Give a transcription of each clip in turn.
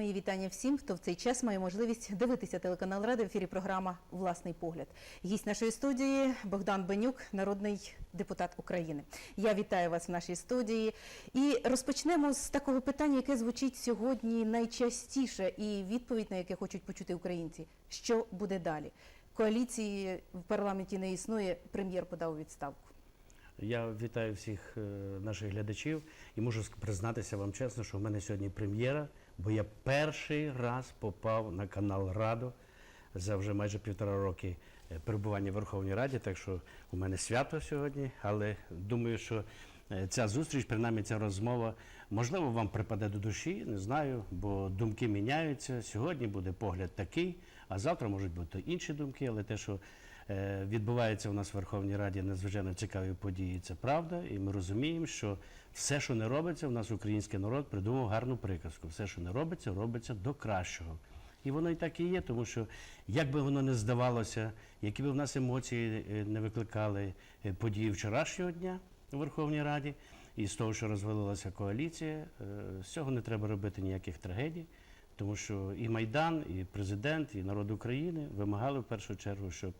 Мої вітання всім, хто в цей час має можливість дивитися телеканал Ради в ефірі програма Власний погляд. Гість нашої студії Богдан Бенюк, народний депутат України. Я вітаю вас в нашій студії. І розпочнемо з такого питання, яке звучить сьогодні найчастіше, і відповідь на яке хочуть почути українці. Що буде далі? Коаліції в парламенті не існує. Прем'єр подав відставку. Я вітаю всіх е, наших глядачів і можу признатися вам чесно, що в мене сьогодні прем'єра, бо я перший раз попав на канал Радо за вже майже півтора роки е, перебування в Верховній Раді. Так що у мене свято сьогодні, але думаю, що е, ця зустріч, принаймні ця розмова, можливо, вам припаде до душі, не знаю, бо думки міняються. Сьогодні буде погляд такий, а завтра можуть бути інші думки, але те, що Е, Відбувається у нас в Верховній Раді надзвичайно цікаві події. Це правда, і ми розуміємо, що все, що не робиться, у нас український народ придумав гарну приказку. Все, що не робиться, робиться до кращого. І воно і так і є, тому що як би воно не здавалося, які би в нас емоції е, не викликали е, події вчорашнього дня у Верховній Раді, і з того, що розвалилася коаліція, з цього не треба робити ніяких трагедій. Тому що і Майдан, і президент, і народ України вимагали в першу чергу, щоб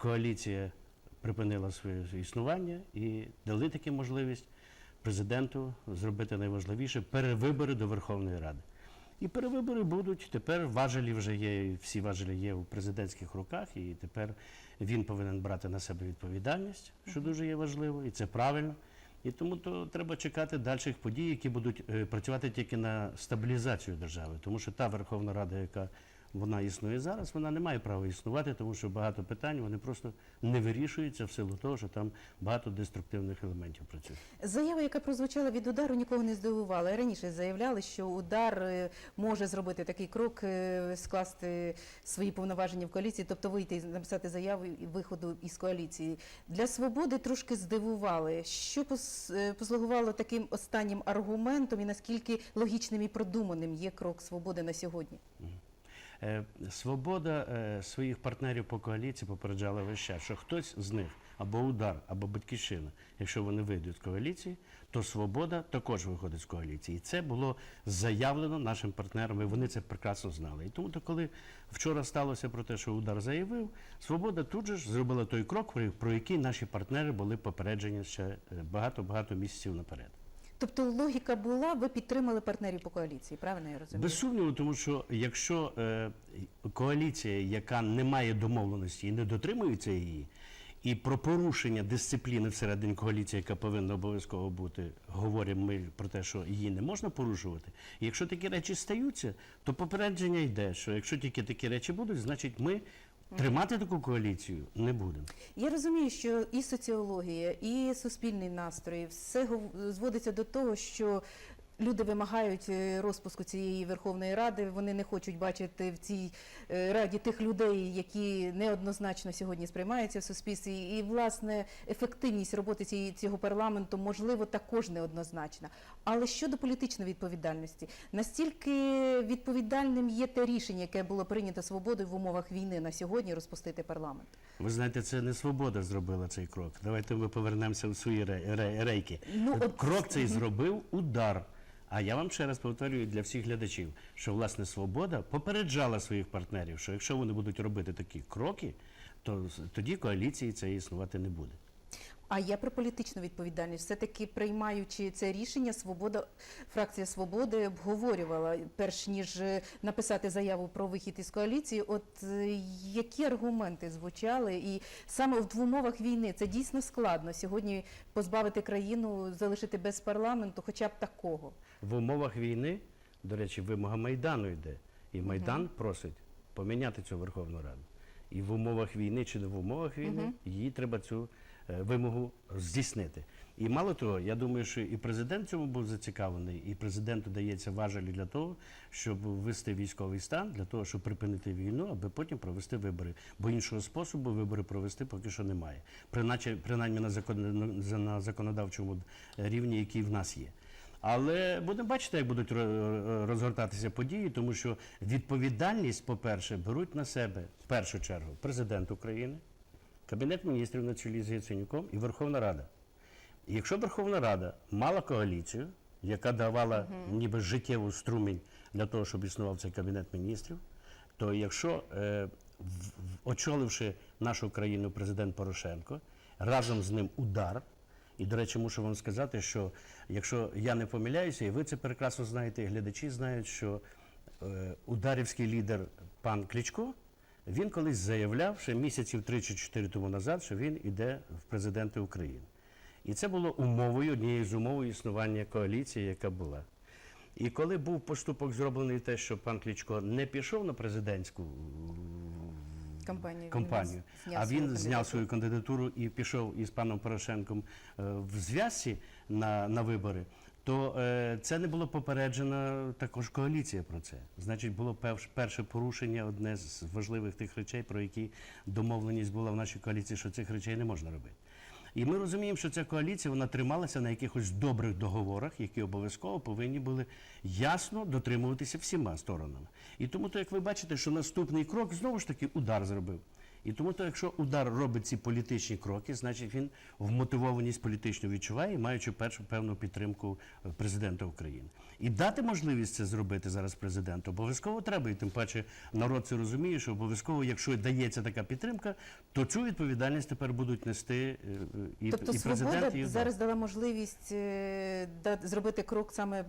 коаліція припинила своє існування і дали таку можливість президенту зробити найважливіше перевибори до Верховної Ради. І перевибори будуть. Тепер важелі вже є, всі важелі є у президентських руках, і тепер він повинен брати на себе відповідальність, що дуже є важливо, і це правильно. І тому то треба чекати дальших подій, які будуть е, працювати тільки на стабілізацію держави. Тому що та Верховна Рада, яка вона існує зараз, вона не має права існувати, тому що багато питань вони просто не вирішуються в силу того, що там багато деструктивних елементів працює. Заява, яка прозвучала від удару, нікого не здивувала. Раніше заявляли, що удар е, може зробити такий крок, е, скласти свої повноваження в коаліції, тобто вийти і написати заяву і виходу із коаліції. Для свободи трошки здивували. Що е, послугувало таким останнім аргументом, і наскільки логічним і продуманим є крок свободи на сьогодні? Е, Свобода е, своїх партнерів по коаліції попереджала весь час, що хтось з них або удар, або батьківщина, якщо вони вийдуть з коаліції, то свобода також виходить з коаліції. І це було заявлено нашим партнерам, і вони це прекрасно знали. І тому, то, коли вчора сталося про те, що удар заявив, свобода тут же ж зробила той крок, про- який наші партнери були попереджені ще е, багато-багато місяців наперед. Тобто логіка була, ви підтримали партнерів по коаліції, правильно я розумію? Без сумніву, тому що якщо е, коаліція, яка не має домовленості і не дотримується її, і про порушення дисципліни всередині коаліції, яка повинна обов'язково бути, говоримо ми про те, що її не можна порушувати. І якщо такі речі стаються, то попередження йде, що якщо тільки такі речі будуть, значить ми тримати таку коаліцію не будемо. Я розумію, що і соціологія, і суспільний настрої все зводиться до того, що люди вимагають е, розпуску цієї Верховної Ради. Вони не хочуть бачити в цій е, раді тих людей, які неоднозначно сьогодні сприймаються в суспільстві. І власне ефективність роботи цієї цього парламенту можливо також неоднозначна. Але щодо політичної відповідальності, настільки відповідальним є те рішення, яке було прийнято свободою в умовах війни на сьогодні розпустити парламент. Ви знаєте, це не свобода зробила цей крок. Давайте ми повернемося в свої ре- ре- рейки. Ну, от- крок цей зробив удар. А я вам ще раз повторюю для всіх глядачів, що власне свобода попереджала своїх партнерів, що якщо вони будуть робити такі кроки, то тоді коаліції це існувати не буде. А я про політичну відповідальність. Все-таки приймаючи це рішення, свобода, фракція свободи обговорювала, перш ніж е, написати заяву про вихід із коаліції. От е, які аргументи звучали, і саме в умовах війни це дійсно складно сьогодні позбавити країну, залишити без парламенту, хоча б такого. В умовах війни, до речі, вимога Майдану йде. І Майдан просить поміняти цю Верховну Раду. І в умовах війни чи не в умовах війни її треба цю е, вимогу здійснити. І мало того, я думаю, що і президент цьому був зацікавлений, і президенту дається важелі для того, щоб ввести військовий стан, для того, щоб припинити війну, аби потім провести вибори. Бо іншого способу вибори провести поки що немає. Приначе, принаймні на, закон, на законодавчому рівні, який в нас є. Але будемо бачити, як будуть розгортатися події, тому що відповідальність, по-перше, беруть на себе в першу чергу президент України, Кабінет міністрів на чолі з Яценюком і Верховна Рада. І якщо Верховна Рада мала коаліцію, яка давала ніби життєву струмінь для того, щоб існував цей кабінет міністрів, то якщо е, очоливши нашу країну президент Порошенко, разом з ним удар. І, до речі, мушу вам сказати, що якщо я не помиляюся, і ви це прекрасно знаєте, і глядачі знають, що е, ударівський лідер пан Кличко, він колись заявляв ще місяців 3 чи 4 тому назад, що він іде в президенти України. І це було умовою, однією з умов існування коаліції, яка була. І коли був поступок зроблений те, що пан Кличко не пішов на президентську Кампанію. він компанію, зняв а він зняв свою кандидатуру і пішов із паном Порошенком е, в зв'язці на, на вибори, то е, це не було попереджено також коаліція про це. Значить, було перше порушення, одне з важливих тих речей, про які домовленість була в нашій коаліції, що цих речей не можна робити. І ми розуміємо, що ця коаліція вона трималася на якихось добрих договорах, які обов'язково повинні були ясно дотримуватися всіма сторонами. І тому, то, як ви бачите, що наступний крок знову ж таки удар зробив. І тому, то, якщо удар робить ці політичні кроки, значить він вмотивованість політичну відчуває, маючи першу певну підтримку е, президента України. І дати можливість це зробити зараз президенту обов'язково треба. І тим паче народ це розуміє, що обов'язково, якщо дається така підтримка, то цю відповідальність тепер будуть нести е, е, і, Тобто і президент, свобода і зараз дала можливість зробити крок саме,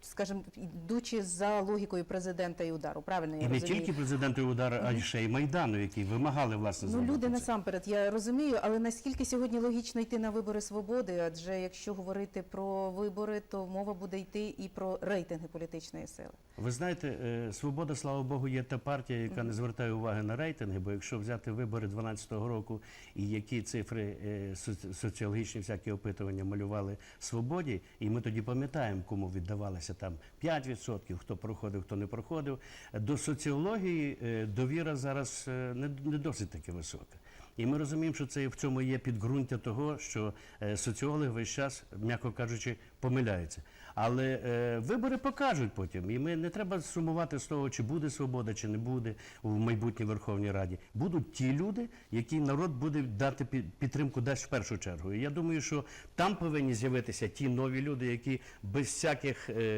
скажімо, йдучи за логікою президента і удару. Правильно я І не розумію? тільки президенту удар, а й ще й Майдану, який вимагали власне Ну, зробити люди це. насамперед, я розумію, але наскільки сьогодні логічно йти на вибори свободи? Адже якщо говорити про вибори, то мова буде йти і про рейтинги політичної сили. Ви знаєте, е, свобода, слава Богу, є та партія, яка не звертає уваги на рейтинги. Бо якщо взяти вибори 12-го року і які цифри е, соці- соціологічні всякі опитування малювали свободі, і ми тоді пам'ятаємо, кому віддавалося там 5%, хто проходив, хто не проходив. До соціології е, довіра зараз е, не, досить таки висока. І ми розуміємо, що це в цьому є підґрунтя того, що е, соціологи весь час, м'яко кажучи, помиляються. Але е, вибори покажуть потім, і ми не треба сумувати з того, чи буде свобода, чи не буде в майбутній Верховній Раді. Будуть ті люди, які народ буде дати підтримку дасть в першу чергу. І я думаю, що там повинні з'явитися ті нові люди, які без всяких. Е,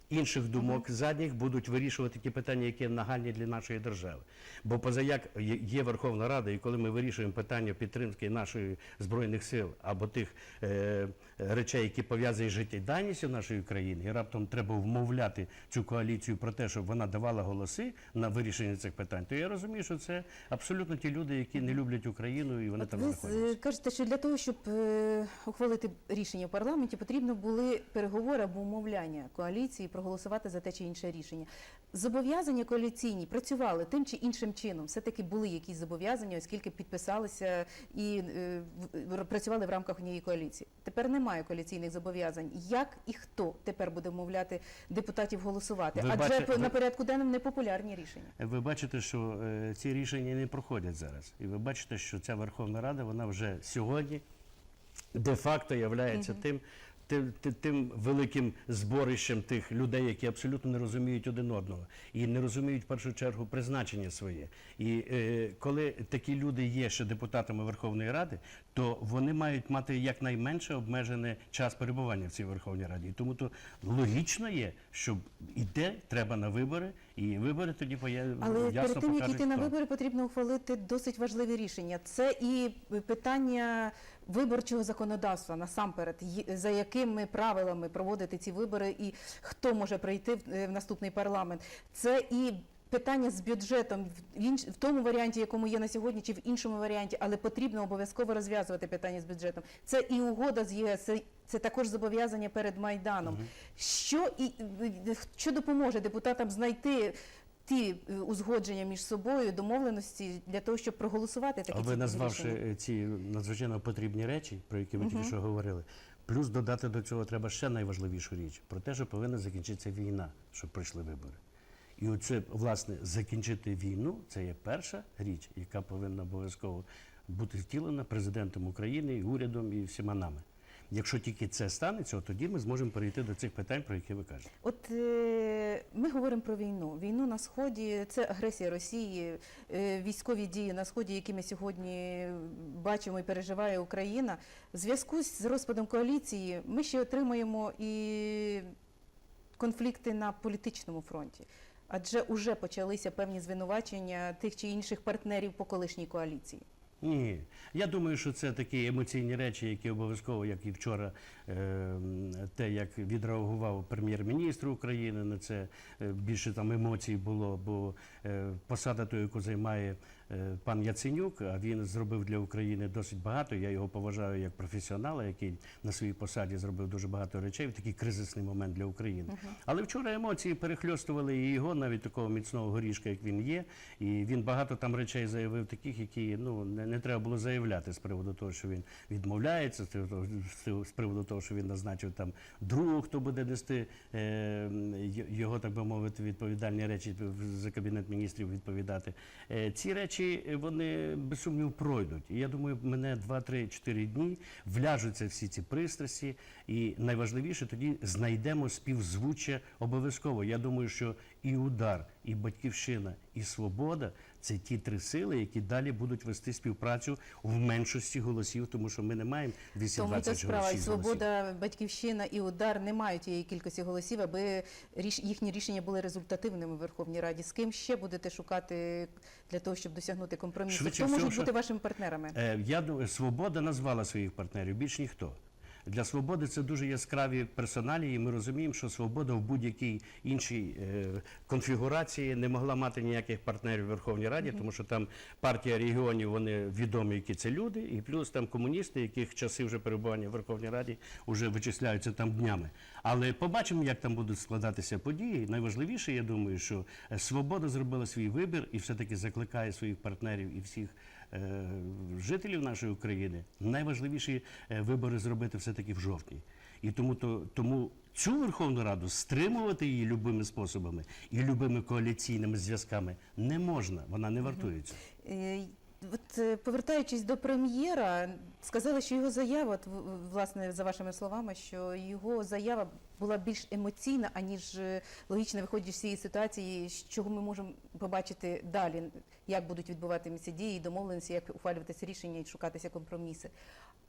інших думок задніх будуть вирішувати ті питання, які нагальні для нашої держави. Бо позаяк є- є Верховна Рада, і коли ми вирішуємо питання підтримки нашої збройних сил або тих е, речей, які пов'язані з життєдайністю нашої країни, і раптом треба вмовляти цю коаліцію про те, щоб вона давала голоси на вирішення цих питань, то я розумію, що це абсолютно ті люди, які не люблять Україну, і вони От там ви знаходяться. кажете, що для того, щоб е, ухвалити рішення в парламенті, потрібно були переговори або умовляння коаліції проголосувати за те чи інше рішення. Зобов'язання коаліційні працювали тим чи іншим чином. Все таки були якісь зобов'язання, оскільки підписалися і е, працювали в рамках однієї коаліції. Тепер немає коаліційних зобов'язань. Як і хто тепер буде вмовляти депутатів голосувати? Ви Адже бачите- на порядку денному непопулярні рішення. Ви бачите, що е, ці рішення не проходять зараз. І ви бачите, що ця Верховна Рада вона вже сьогодні де-факто являється тим, тим, тим, великим зборищем тих людей, які абсолютно не розуміють один одного і не розуміють в першу чергу призначення своє. І е, коли такі люди є ще депутатами Верховної Ради, то вони мають мати якнайменше обмежений час перебування в цій Верховній Раді. І тому то логічно є, що іде треба на вибори, і вибори тоді поя- Але ясно перед тим, як йти на вибори, потрібно ухвалити досить важливі рішення. Це і питання виборчого законодавства насамперед, за якими правилами проводити ці вибори, і хто може прийти е, в наступний парламент. Це і Питання з бюджетом в інш- в тому варіанті, якому є на сьогодні, чи в іншому варіанті, але потрібно обов'язково розв'язувати питання з бюджетом. Це і угода з ЄС, це, також зобов'язання перед майданом. Що і що допоможе депутатам знайти ті е, узгодження між собою, домовленості для того, щоб проголосувати такі А ви назвавши рішення? е, ці надзвичайно потрібні речі, про які ви тільки що говорили, плюс додати до цього треба ще найважливішу річ про те, що повинна закінчитися війна, щоб пройшли вибори. І оце, власне, закінчити війну це є перша річ, яка повинна обов'язково бути втілена президентом України, і урядом і всіма нами. Якщо тільки це станеться, от тоді ми зможемо перейти до цих питань, про які ви кажете. От е, ми говоримо про війну. Війну на сході це агресія Росії, е, військові дії на сході, які ми сьогодні бачимо і переживає Україна. В зв'язку з розпадом коаліції ми ще отримуємо і конфлікти на політичному фронті. Адже вже почалися певні звинувачення тих чи інших партнерів по колишній коаліції. Ні, я думаю, що це такі емоційні речі, які обов'язково, як і вчора, е, те, як відреагував прем'єр-міністр України на це е, більше там емоцій було, бо е, посада ту, яку займає пан Яценюк, а він зробив для України досить багато. Я його поважаю як професіонала, який на своїй посаді зробив дуже багато речей в такий кризисний момент для України. Але вчора емоції перехльостували і його, навіть такого міцного горішка, як він є. І він багато там речей заявив, таких, які ну не, не треба було заявляти з приводу того, що він відмовляється, з приводу, з приводу того, що він назначив там другого, хто буде нести е, його, так би мовити, відповідальні речі за кабінет міністрів відповідати. Е, ці речі е, вони без сумнів пройдуть. І я думаю, мене 2-3-4 дні вляжуться всі ці пристрасті, і найважливіше тоді знайдемо співзвуччя обов'язково. Я думаю, що і удар, і батьківщина, і свобода це ті три сили, які далі будуть вести співпрацю в меншості голосів, тому що ми не маємо Тому 220 це справа і голосів. свобода, батьківщина і удар не мають тієї кількості голосів, аби ріш- їхні рішення були результативними в Верховній Раді. З ким ще будете шукати для того, щоб досягнути компромісу? Хто можуть бути вашими партнерами? Е, Я думаю, свобода назвала своїх партнерів, більш ніхто. Для свободи це дуже яскраві персоналі, і ми розуміємо, що свобода в будь-якій іншій е, конфігурації не могла мати ніяких партнерів в Верховній Раді, тому що там партія регіонів, вони відомі, які це люди, і плюс там комуністи, яких часи вже перебування в Верховній Раді вже вичисляються там днями. Але побачимо, як там будуть складатися події. Найважливіше, я думаю, що е, свобода зробила свій вибір і все-таки закликає своїх партнерів і всіх жителів нашої України найважливіші е, вибори зробити все-таки в жовтні. І тому, то, тому цю Верховну Раду стримувати її любими способами і любими коаліційними зв'язками не можна, вона не вартується. От е, повертаючись до прем'єра, сказали, що його заява, от, власне, за вашими словами, що його заява була більш емоційна, аніж е, логічно виходячи з цієї ситуації, чого ми можемо побачити далі, як будуть відбуватися дії, домовленості, як ухвалюватися рішення і шукатися компроміси.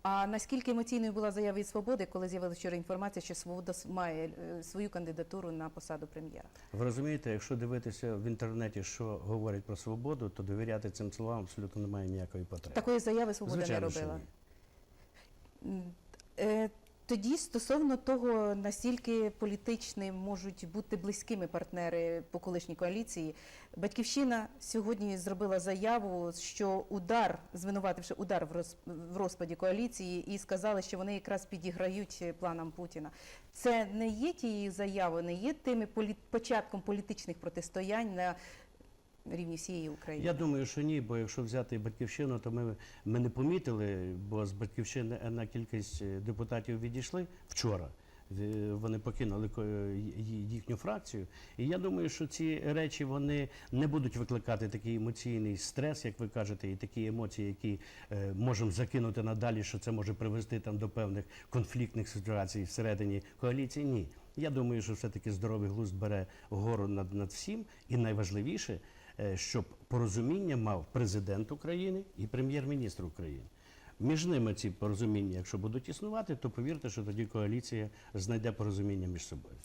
А наскільки емоційною була заява від свободи, коли з'явилася вчора інформація, що свобода має е, свою кандидатуру на посаду прем'єра? Ви розумієте, якщо дивитися в інтернеті, що говорять про свободу, то довіряти цим словам абсолютно немає ніякої потреби. Такої заяви свобода Звичайно, не що робила. ні. Тоді стосовно того, наскільки політичні можуть бути близькими партнери по колишній коаліції, батьківщина сьогодні зробила заяву, що удар, звинувативши удар в розпаді коаліції, і сказали, що вони якраз підіграють планам Путіна. Це не є тією заявою, не є тими полі- початком політичних протистоянь на рівні всієї України. Я думаю, що ні, бо якщо взяти батьківщину, то ми, ми не помітили, бо з батьківщини на кількість е, депутатів відійшли вчора. Е, Вони покинули їхню фракцію. І я думаю, що ці речі вони не будуть викликати такий емоційний стрес, як ви кажете, і такі емоції, які е, можемо закинути надалі, що це може привести там до певних конфліктних ситуацій всередині коаліції. Ні. Я думаю, що все-таки здоровий глузд бере гору над, над всім. І найважливіше, щоб порозуміння мав президент України і прем'єр-міністр України. Між ними ці порозуміння, якщо будуть існувати, то повірте, що тоді коаліція знайде порозуміння між собою.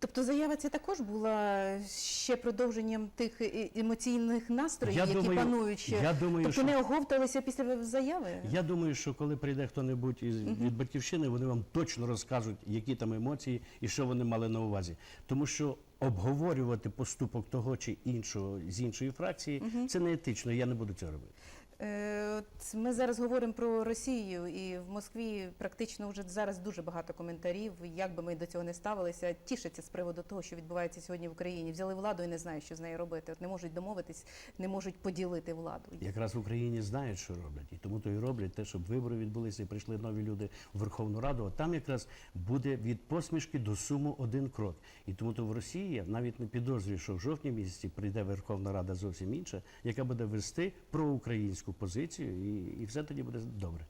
Тобто заява ця також була ще продовженням тих е- емоційних настроїв, Я які думаю- панують ще. я думаю, тобто що- не оговталися після заяви? Я думаю, що коли прийде хто-небудь із від батьківщини, вони вам точно розкажуть, які там емоції і що вони мали на увазі. Тому що обговорювати поступок того чи іншого з іншої фракції це не етично. Я не буду цього робити. Е, от Ми зараз говоримо про Росію, і в Москві практично вже зараз дуже багато коментарів. Як би ми до цього не ставилися, тішаться з приводу того, що відбувається сьогодні в Україні. Взяли владу і не знають, що з нею робити. От не можуть домовитись, не можуть поділити владу. Якраз в Україні знають, що роблять, і тому то і роблять те, щоб вибори відбулися і прийшли нові люди в Верховну Раду. А там якраз буде від посмішки до суму один крок. І тому то в Росії я навіть не підозрюю, що в жовтні місяці прийде Верховна Рада зовсім інша, яка буде вести проукраїнську позицію, і, і все тоді буде добре.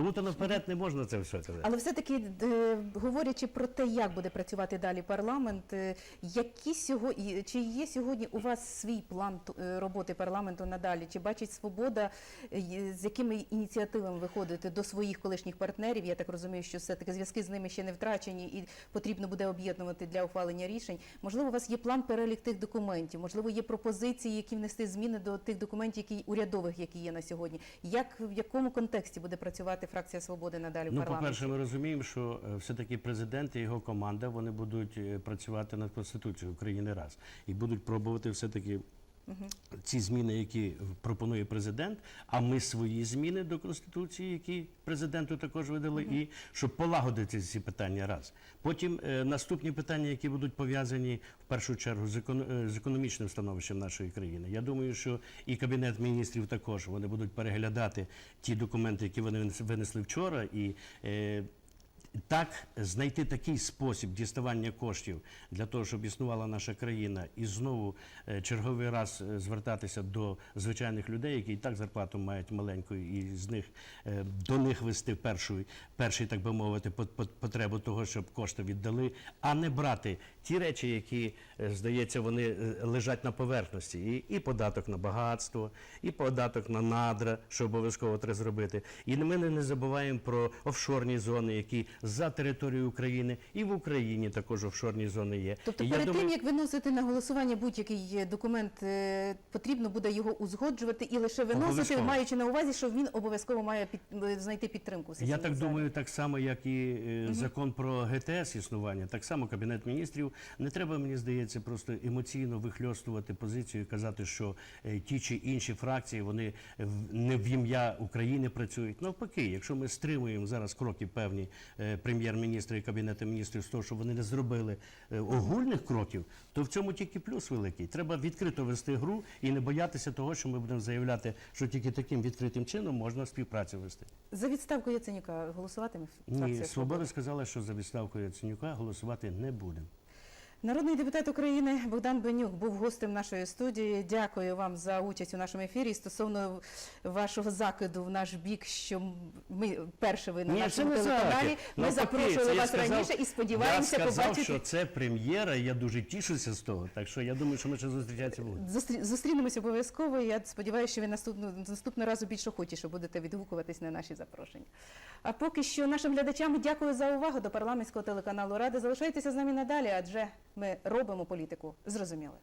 Тому то наперед не можна це все казати. Але все-таки е, говорячи про те, як буде працювати далі парламент, е, які сьогодні чи є сьогодні у вас свій план е, роботи парламенту надалі? Чи бачить свобода, з якими ініціативами виходити до своїх колишніх партнерів? Я так розумію, що все таки зв'язки з ними ще не втрачені, і потрібно буде об'єднувати для ухвалення рішень. Можливо, у вас є план перелік тих документів, можливо, є пропозиції, які внести зміни до тих документів, які урядових, які є на сьогодні. Як в якому контексті буде працювати фракція свободи надалі в Ну, по-перше, ми розуміємо, що е, все-таки президент і його команда вони будуть е, працювати над Конституцією України раз. І будуть пробувати все-таки ці зміни, які пропонує президент, а ми свої зміни до Конституції, які президенту також видали, і щоб полагодити ці питання раз. Потім е, наступні питання, які будуть пов'язані в першу чергу з, економ- е, з економічним становищем нашої країни. Я думаю, що і кабінет міністрів також вони будуть переглядати ті документи, які вони винесли вчора, і е, так знайти такий спосіб діставання коштів для того, щоб існувала наша країна, і знову е, черговий раз е, звертатися до звичайних людей, які і так зарплату мають маленьку, і з них е, до них вести першу, перший, так би мовити, пот- пот- потребу того, щоб кошти віддали, а не брати ті речі, які здається, вони лежать на поверхності. І, і податок на багатство, і податок на надра, що обов'язково треба зробити. І ми не забуваємо про офшорні зони, які за територією України і в Україні також офшорні зони є. Тобто І перед тим, думаю, як виносити на голосування будь-який е, документ, е, потрібно буде його узгоджувати і лише виносити, маючи на увазі, що він обов'язково має під, е, знайти підтримку. Я так залі. думаю, так само, як і закон про ГТС існування, так само Кабінет міністрів не треба, мені здається, просто емоційно вихльостувати позицію і казати, що ті чи інші фракції вони в- не в ім'я України працюють. Навпаки, якщо ми стримуємо зараз кроки певні прем'єр-міністра і кабінету міністрів з того, що вони не зробили е, огульних кроків, то в цьому тільки плюс великий. Треба відкрито вести гру і не боятися того, що ми будемо заявляти, що тільки таким відкритим чином можна співпрацю вести. За відставку Яценюка голосуватиме Ні, Свобода сказала, що за відставку Яценюка голосувати не буде. Народний депутат України Богдан Бенюк був гостем нашої студії. Дякую вам за участь у нашому ефірі. І Стосовно вашого закиду в наш бік, що ми перше ви на Ні, нашому телеканалі. Ми Навпаки, запрошували вас сказав- раніше і сподіваємося я сказав, побачити. що це прем'єра, і я дуже тішуся з того. Так що я думаю, що ми ще зустрічатися будемо. Зустрі- Зустрінемося обов'язково. Я сподіваюся, що ви наступного наступного разу більш охочіше будете відгукуватись на наші запрошення. А поки що нашим глядачам дякую за увагу до парламентського телеканалу Ради. Залишайтеся з нами надалі, адже ми робимо політику зрозуміли.